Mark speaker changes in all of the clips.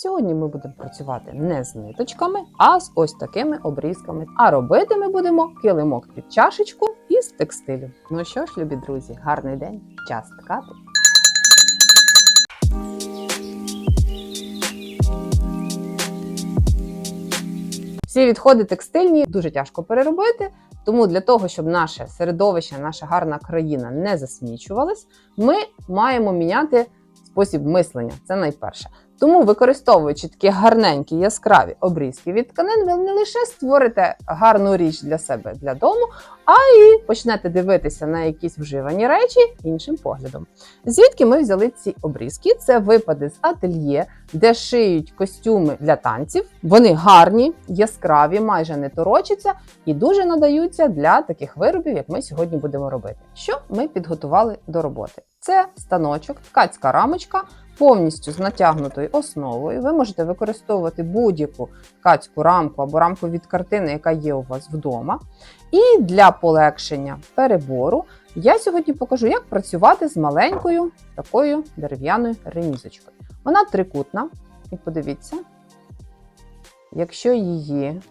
Speaker 1: Сьогодні ми будемо працювати не з ниточками, а з ось такими обрізками. А робити ми будемо килимок під чашечку із текстилю. Ну що ж, любі друзі, гарний день, час ткати. Всі відходи текстильні дуже тяжко переробити. Тому для того, щоб наше середовище, наша гарна країна не засмічувалась, ми маємо міняти спосіб мислення. Це найперше. Тому, використовуючи такі гарненькі яскраві обрізки від тканин, ви не лише створите гарну річ для себе для дому, а й почнете дивитися на якісь вживані речі іншим поглядом. Звідки ми взяли ці обрізки? Це випади з ательє, де шиють костюми для танців. Вони гарні, яскраві, майже не торочаться і дуже надаються для таких виробів, як ми сьогодні будемо робити. Що ми підготували до роботи? Це станочок, ткацька рамочка, повністю з натягнутою основою. Ви можете використовувати будь-яку ткацьку рамку або рамку від картини, яка є у вас вдома. І для полегшення перебору я сьогодні покажу, як працювати з маленькою такою дерев'яною ремізочкою. Вона трикутна, і подивіться, якщо її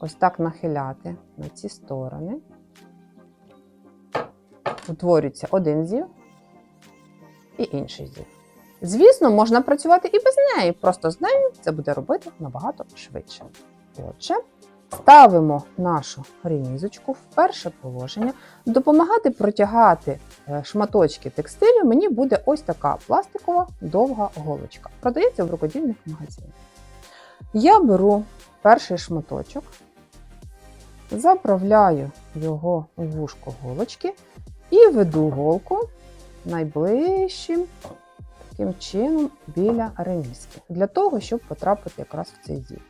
Speaker 1: ось так нахиляти на ці сторони, утворюється один зів і інший зів. Звісно, можна працювати і без неї, просто з нею це буде робити набагато швидше. Отже, ставимо нашу ремізочку в перше положення. Допомагати протягати е, шматочки текстилю мені буде ось така пластикова довга голочка. Продається в рукодільних магазинах. Я беру перший шматочок, заправляю його у вушко голочки і веду голку найближчим таким чином біля ремізки, для того, щоб потрапити якраз в цей зів.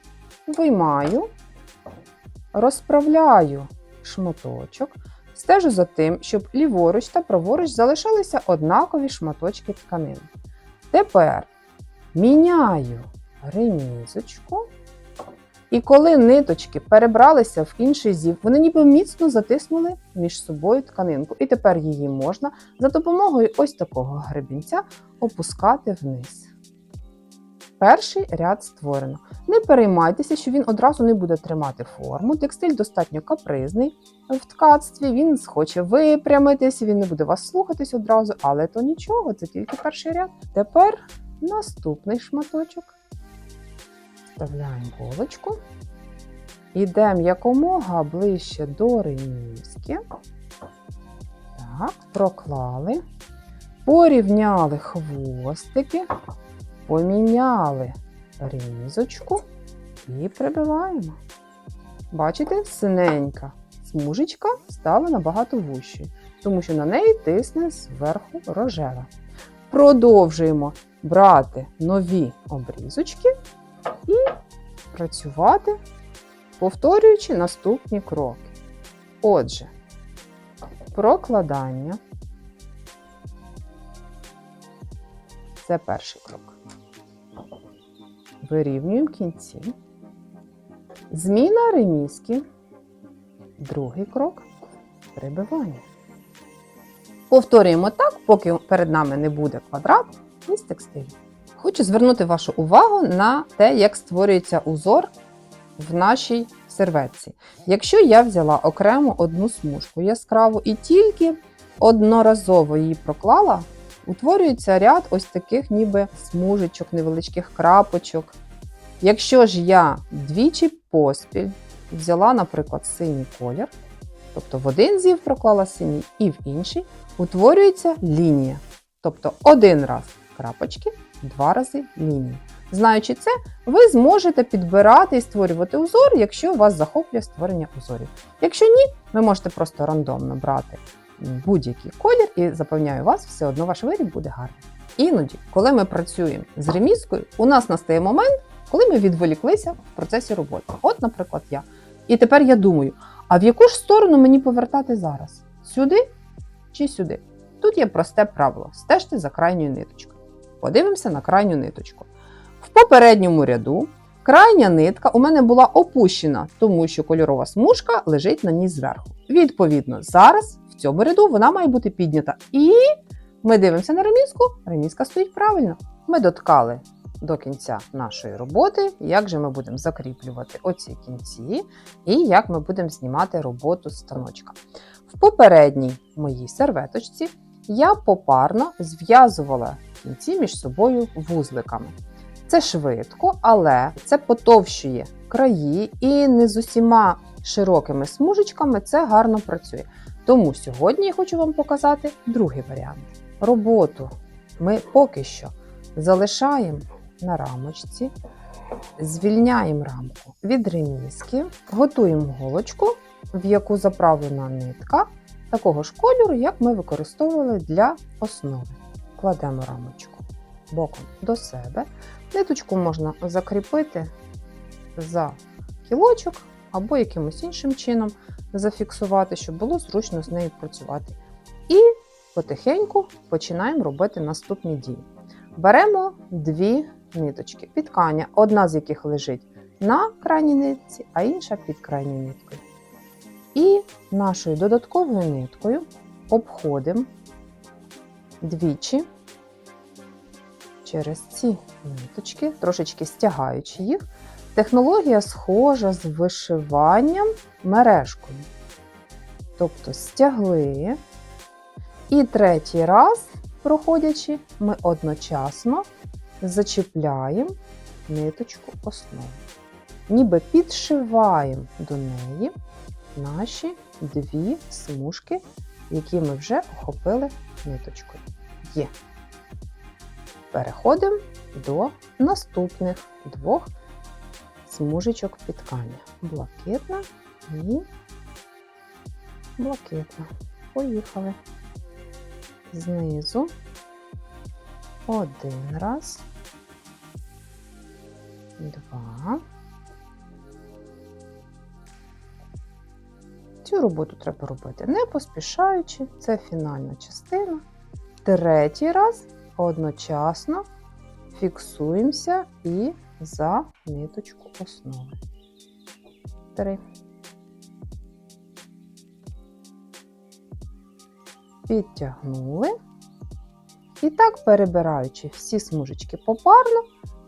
Speaker 1: Виймаю, розправляю шматочок, стежу за тим, щоб ліворуч та праворуч залишалися однакові шматочки тканини. Тепер міняю ремізочку. І коли ниточки перебралися в інший зів, вони ніби міцно затиснули між собою тканинку. І тепер її можна за допомогою ось такого гребінця опускати вниз. Перший ряд створено. Не переймайтеся, що він одразу не буде тримати форму. Текстиль достатньо капризний в ткацтві, він схоче випрямитись, він не буде вас слухатись одразу, але то нічого, це тільки перший ряд. Тепер наступний шматочок. Вставляємо голочку. Йдемо якомога ближче до ремізки. Так, проклали. Порівняли хвостики, поміняли різочку і прибиваємо. Бачите, синенька смужечка стала набагато вущою, тому що на неї тисне зверху рожева. Продовжуємо брати нові обрізочки і працювати, повторюючи наступні кроки. Отже, прокладання. Це перший крок. Вирівнюємо кінці. Зміна ремізки. Другий крок прибивання. Повторюємо так, поки перед нами не буде квадрат із текстилю. Хочу звернути вашу увагу на те, як створюється узор в нашій серветці. Якщо я взяла окремо одну смужку яскраву і тільки одноразово її проклала, утворюється ряд ось таких ніби смужечок, невеличких крапочок. Якщо ж я двічі поспіль взяла, наприклад, синій колір, тобто в один зів проклала синій і в інший, утворюється лінія. Тобто один раз крапочки, два рази лінії. Знаючи це, ви зможете підбирати і створювати узор, якщо вас захоплює створення узорів. Якщо ні, ви можете просто рандомно брати будь-який колір і запевняю вас, все одно ваш виріб буде гарний. Іноді, коли ми працюємо з ремізкою, у нас настає момент, коли ми відволіклися в процесі роботи. От, наприклад, я. І тепер я думаю, а в яку ж сторону мені повертати зараз? Сюди чи сюди? Тут є просте правило: стежте за крайньою ниточкою. Подивимося на крайню ниточку. В попередньому ряду крайня нитка у мене була опущена, тому що кольорова смужка лежить на ній зверху. Відповідно, зараз в цьому ряду вона має бути піднята. І ми дивимося на ремізку, ремізка стоїть правильно. Ми доткали до кінця нашої роботи, як же ми будемо закріплювати оці кінці і як ми будемо знімати роботу з станочка. В попередній моїй серветочці я попарно зв'язувала кінці між собою вузликами. Це швидко, але це потовщує краї і не з усіма широкими смужечками це гарно працює. Тому сьогодні я хочу вам показати другий варіант. Роботу ми поки що залишаємо на рамочці, звільняємо рамку від ремізки, готуємо голочку, в яку заправлена нитка такого ж кольору, як ми використовували для основи. Кладемо рамочку боком до себе. Ниточку можна закріпити за кілочок або якимось іншим чином зафіксувати, щоб було зручно з нею працювати. І потихеньку починаємо робити наступні дії. Беремо дві ниточки під ткання, одна з яких лежить на крайній нитці, а інша під крайньою ниткою. І нашою додатковою ниткою обходимо двічі через ці ниточки, трошечки стягаючи їх. Технологія схожа з вишиванням мережкою. Тобто стягли. І третій раз, проходячи, ми одночасно зачіпляємо ниточку основи. Ніби підшиваємо до неї наші дві смужки, які ми вже охопили ниточкою. Є. Переходимо до наступних двох смужечок підкання. Блакитна і блакитна. Поїхали. Знизу один раз, два. Цю роботу треба робити не поспішаючи, це фінальна частина. Третій раз одночасно фіксуємося і за ниточку основи. Три. Підтягнули. І так, перебираючи всі смужечки попарно,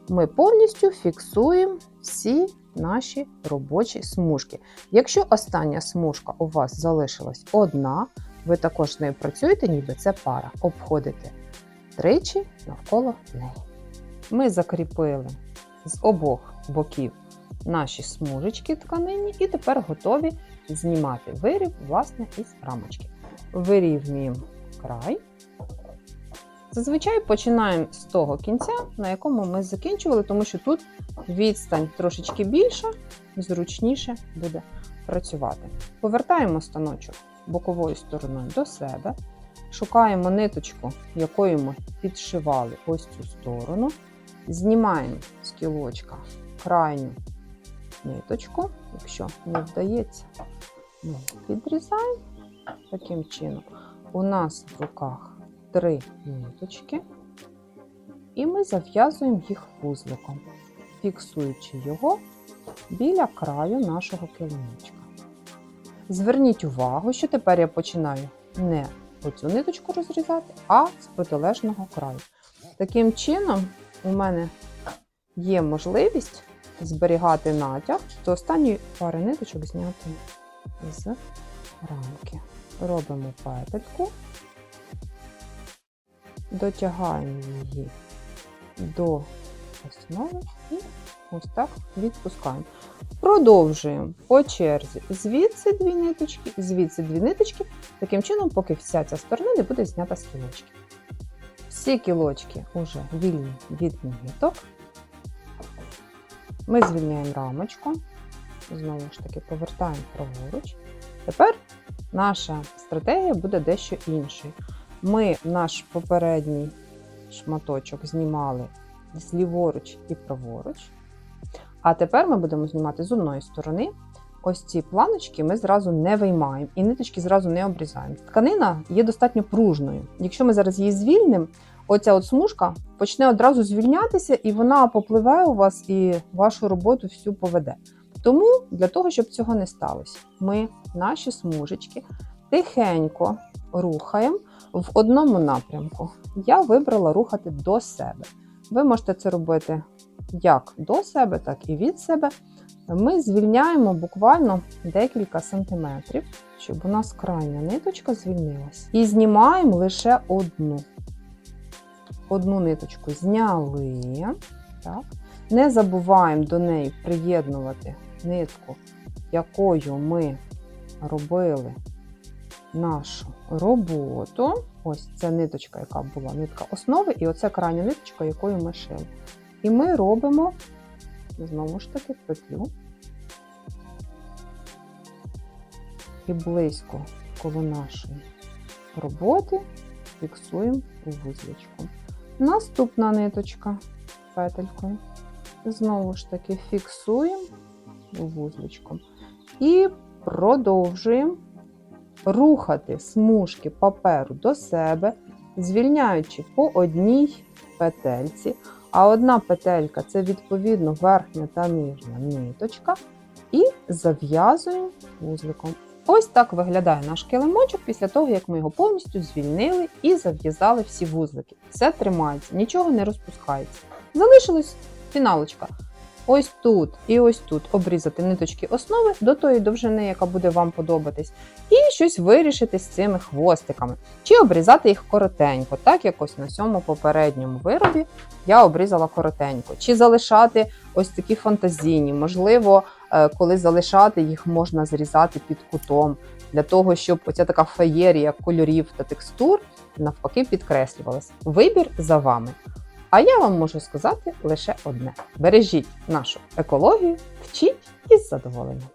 Speaker 1: ми повністю фіксуємо всі наші робочі смужки. Якщо остання смужка у вас залишилась одна, ви також нею працюєте, ніби це пара. Обходите тричі навколо неї. Ми закріпили з обох боків наші смужечки тканині, і тепер готові знімати виріб, власне, із рамочки. Вирівнюємо край. Зазвичай починаємо з того кінця, на якому ми закінчували, тому що тут відстань трошечки більша, зручніше буде працювати. Повертаємо станочок боковою стороною до себе, шукаємо ниточку, якою ми підшивали ось цю сторону, знімаємо з кілочка крайню ниточку, якщо не вдається, ми підрізаємо таким чином. У нас в руках три ниточки, і ми зав'язуємо їх вузликом, фіксуючи його біля краю нашого килимочка. Зверніть увагу, що тепер я починаю не оцю ниточку розрізати, а з протилежного краю. Таким чином, у мене є можливість зберігати натяг до останньої пари ниточок зняти з рамки. Робимо петельку, дотягаємо її до основи і ось так відпускаємо. Продовжуємо по черзі звідси дві ниточки, звідси дві ниточки, таким чином, поки вся ця сторона не буде знята з кілочки. Всі кілочки вже вільні від ниток. Ми звільняємо рамочку, знову ж таки повертаємо праворуч. Тепер наша стратегія буде дещо іншою. Ми наш попередній шматочок знімали зліворуч і праворуч. А тепер ми будемо знімати з одної сторони. Ось ці планочки ми зразу не виймаємо і ниточки зразу не обрізаємо. Тканина є достатньо пружною. Якщо ми зараз її звільнимо, оця от смужка почне одразу звільнятися, і вона попливе у вас і вашу роботу всю поведе. Тому для того, щоб цього не сталося, ми наші смужечки тихенько рухаємо в одному напрямку. Я вибрала рухати до себе. Ви можете це робити як до себе, так і від себе. Ми звільняємо буквально декілька сантиметрів, щоб у нас крайня ниточка звільнилась. І знімаємо лише одну. Одну ниточку зняли. Так. Не забуваємо до неї приєднувати нитку, якою ми робили нашу роботу. Ось це ниточка, яка була нитка основи, і оце крайня ниточка, якою ми шили. І ми робимо знову ж таки петлю. І близько коло нашої роботи фіксуємо вузличком. Наступна ниточка петелькою. Знову ж таки фіксуємо вузличком. І продовжуємо рухати смужки паперу до себе, звільняючи по одній петельці. А одна петелька це відповідно верхня та нижня ниточка. І зав'язуємо вузликом. Ось так виглядає наш килимочок після того, як ми його повністю звільнили і зав'язали всі вузлики. Все тримається, нічого не розпускається. Залишилась фіналочка. Ось тут і ось тут обрізати ниточки основи до тої довжини, яка буде вам подобатись, і щось вирішити з цими хвостиками, чи обрізати їх коротенько, так як ось на цьому попередньому виробі я обрізала коротенько, чи залишати ось такі фантазійні. Можливо, е, коли залишати їх можна зрізати під кутом, для того, щоб оця така феєрія кольорів та текстур навпаки підкреслювалась. Вибір за вами. А я вам можу сказати лише одне: бережіть нашу екологію, вчіть із задоволенням.